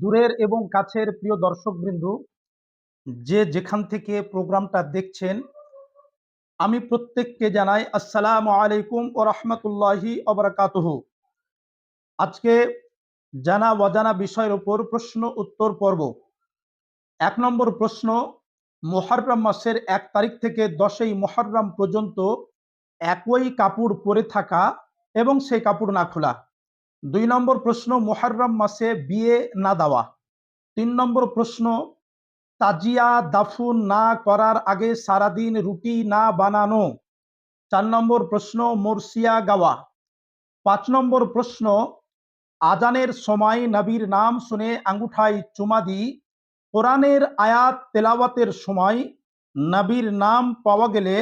দূরের এবং কাছের প্রিয় দর্শকবৃন্দ, যে যেখান থেকে প্রোগ্রামটা দেখছেন, আমি প্রত্যেককে জানাই আসসালামু আলাইকুম ও রহমতুল্লাহি অবরাকাতহ আজকে জানা অজানা বিষয়ের ওপর প্রশ্ন উত্তর পর্ব। এক নম্বর প্রশ্ন মোহররম মাসের এক তারিখ থেকে দশই মোহররম পর্যন্ত একই কাপড় পরে থাকা এবং সেই কাপড় না খোলা। দুই নম্বর প্রশ্ন, মোহররম মাসে বিয়ে না দেওয়া। তিন নম্বর প্রশ্ন, তাজিয়া দাফুন না করার আগে সারাদিন রুটি না বানানো। চার নম্বর প্রশ্ন, মোরসিয়া গাওয়া। পাঁচ নম্বর প্রশ্ন, আজানের সময় নবীর নাম শুনে আঙ্গুঠাই চুমা দিই। কোরআনের আয়াত তেলাওয়াতের সময় নবীর নাম পাওয়া গেলে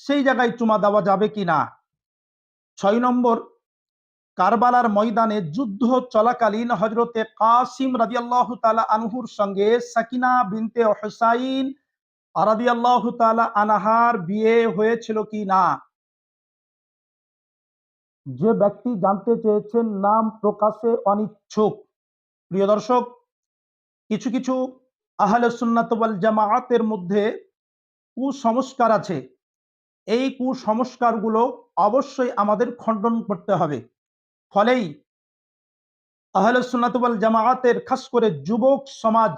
সেই জায়গায় চুমা দেওয়া যাবে কি না ছয় নম্বর কারবালার ময়দানে যুদ্ধ চলাকালীন হজরতে কাসিম রাজিয়াল্লাহ তালা আনহুর সঙ্গে সাকিনা বিনতে হোসাইন রাজিয়াল্লাহ তালা আনাহার বিয়ে হয়েছিল কি না? যে ব্যক্তি জানতে চেয়েছেন নাম প্রকাশে অনিচ্ছুক। প্রিয় দর্শক, কিছু কিছু আহলে সুন্নাত ওয়াল জামায়াতের মধ্যে কুসংস্কার আছে। এই কুসংস্কারগুলো অবশ্যই আমাদের খণ্ডন করতে হবে। ফলেই আহলে সুন্নাতওয়াল জামায়াতের খাস করে যুবক সমাজ।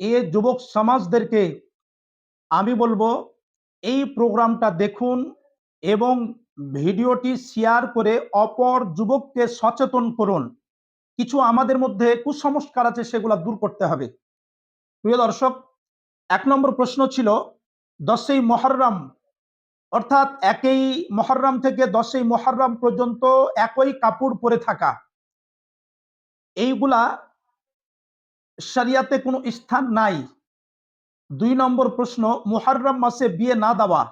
এ যুবক সমাজদেরকে আমি বলব, এই প্রোগ্রামটা দেখুন এবং ভিডিওটি শেয়ার করে অপর যুবককে সচেতন করুন। কিছু আমাদের মধ্যে কুসংস্কার আছে, সেগুলো দূর করতে হবে। প্রিয় দর্শক, এক নম্বর প্রশ্ন ছিল, দশই মহরম অর্থাৎ একই মহরম থেকে দশই মহরম পর্যন্ত একই কাপড় পরে থাকা। এইগুলা শরিয়াতে কোনো স্থান নাই। দুই নম্বর প্রশ্ন মুহররম মাসে বিয়ে না দেওয়া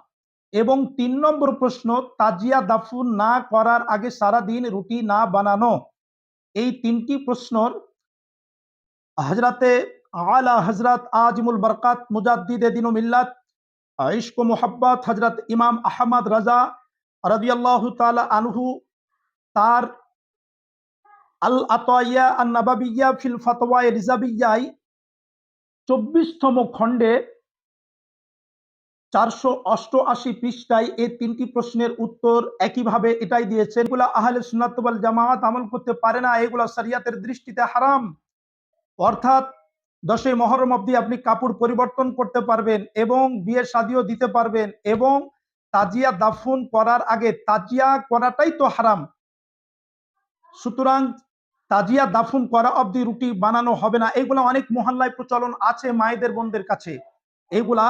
এবং তিন নম্বর প্রশ্ন, তাজিয়া দাফুন না করার আগে সারা দিন রুটি না বানানো। এই তিনটি প্রশ্নর হজরতে আলা হজরত আজিমুল বরকাত মুজাদ্দিদ দিন মিল্লাত ইশক মোহাব্বত হজরত ইমাম আহমদ রাজা রদিয়াল্লাহ তালা আনহু তার আল আতয়া আন নাবাবিয়া ফিল ফতওয়ায় রিজাবিয়াই চব্বিশতম খণ্ডে চারশো অষ্টআশি পৃষ্ঠায় এই তিনটি প্রশ্নের উত্তর একইভাবে এটাই দিয়েছে এগুলা আহলে সুনাতবাল জামাত আমল করতে পারে না, এগুলা শরিয়াতের দৃষ্টিতে হারাম। অর্থাৎ দশই মহরম অব্দি আপনি কাপড় পরিবর্তন করতে পারবেন এবং বিয়ে শাদিও দিতে পারবেন এবং তাজিয়া দাফুন করার আগে তাজিয়া করাটাই তো হারাম। সুতরাং তাজিয়া দাফুন করা অব্দি রুটি বানানো হবে না। এগুলা অনেক মহল্লায় প্রচলন আছে মায়েদের বোনদের কাছে। এগুলা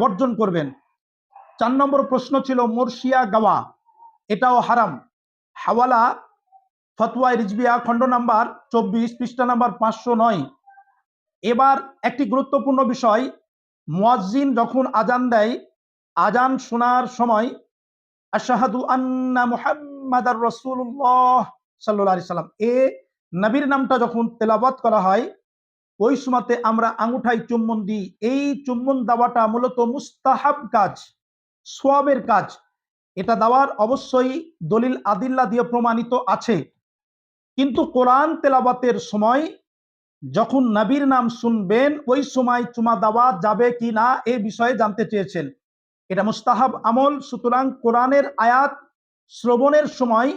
বর্জন করবেন। চার নম্বর প্রশ্ন ছিল মুর্শিয়া গাওয়া, এটাও হারাম। হাওয়ালা ফতুয়াই রিজবিয়া, খণ্ড নাম্বার চব্বিশ, পৃষ্ঠা নাম্বার পাঁচশো নয়। এবার একটি গুরুত্বপূর্ণ বিষয়। মুয়াজ্জিন যখন আজান দেয় আজান শোনার সময়, আশাহাদু আন্না মুহাম্মাদার রসুল্লাহ সাল্লাহ সাল্লাম। এ নবীর নামটা যখন তেলাবাত করা হয়, ওই সময়তে আমরা আঙুঠাই চুম্বন দিই। এই চুম্বন দেওয়াটা মূলত মুস্তাহাব কাজ, সোয়াবের কাজ। এটা দেওয়ার অবশ্যই দলিল আদিল্লা দিয়ে প্রমাণিত আছে। কিন্তু কোরআন তেলাবাতের সময় যখন নবীর নাম শুনবেন, ওই সময় চুমা দেওয়া যাবে কি না এ বিষয়ে জানতে চেয়েছেন। এটা মুস্তাহাব আমল। সুতরাং কোরআনের আয়াত শ্রবণের সময়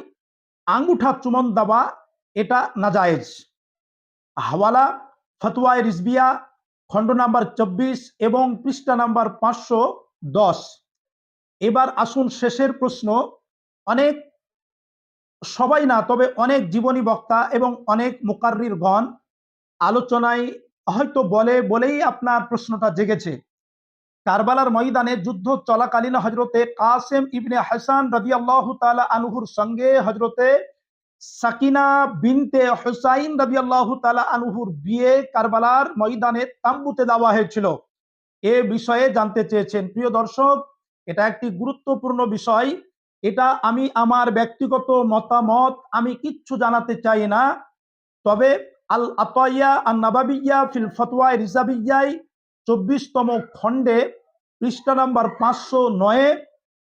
আঙ্গুঠা চুমন দেওয়া, এটা নাজায়েজ। হাওয়ালা ফতুয়ায় রিজবিয়া, খণ্ড নাম্বার চব্বিশ এবং পৃষ্ঠা নাম্বার পাঁচশো দশ। এবার আসুন শেষের প্রশ্ন। অনেক, সবাই না, তবে অনেক জীবনী বক্তা এবং অনেক মোকাররির গণ। আলোচনায় হয়তো বলে, বলেই আপনার প্রশ্নটা জেগেছে। কারবালার ময়দানে যুদ্ধ চলাকালীন হজরতে কাসেম ইবনে হাসান রবি আল্লাহ তালা আনহুর সঙ্গে হজরতে সাকিনা বিনতে হোসাইন রবি আল্লাহ তালা আনহুর বিয়ে কারবালার ময়দানে তাম্বুতে দেওয়া হয়েছিল। এ বিষয়ে জানতে চেয়েছেন। প্রিয় দর্শক, এটা একটি গুরুত্বপূর্ণ বিষয়। এটা আমি, আমার ব্যক্তিগত মতামত, আমি কিচ্ছু জানাতে চাই না। তবে আল আতয়া আল নাবাবিয়া ফিল ফতোয়ায় রিজাবিয়াই চব্বিশতম খণ্ডে পৃষ্ঠা নাম্বার পাঁচশো নয়ে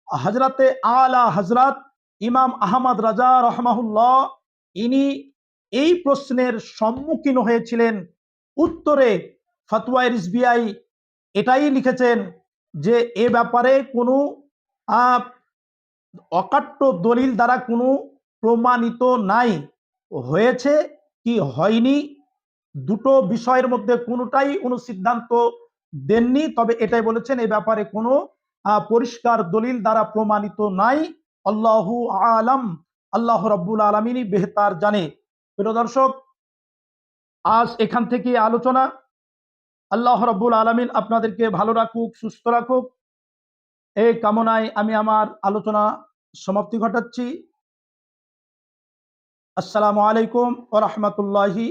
হজরতে আলা হজরত ইমাম আহমদ রাজা রহমাহুল্লাহ, ইনি এই প্রশ্নের সম্মুখীন হয়েছিলেন। উত্তরে ফতোয়া এসবিআই এটাই লিখেছেন যে, এ ব্যাপারে কোনো অকাট্য দলিল দ্বারা কোনো প্রমাণিত নাই। হয়েছে কি হয়নি? দুটো বিষয়ের মধ্যে কোনোটাই কোনো সিদ্ধান্ত দেননি, তবে এটাই বলেছেন, এ ব্যাপারে কোনো পরিষ্কার দলিল দ্বারা প্রমাণিত নাই। আল্লাহু আলাম, আল্লাহ রব্বুল আলমিনই বেহতার জানে। প্রিয় দর্শক, আজ এখান থেকে আলোচনা। আল্লাহ রব্বুল আলমিন আপনাদেরকে ভালো রাখুক, সুস্থ রাখুক। এই কামনায় আমি আমার আলোচনা সমাপ্তি ঘটাচ্ছি। আসসালামু আলাইকুম ও রহমতুল্লাহি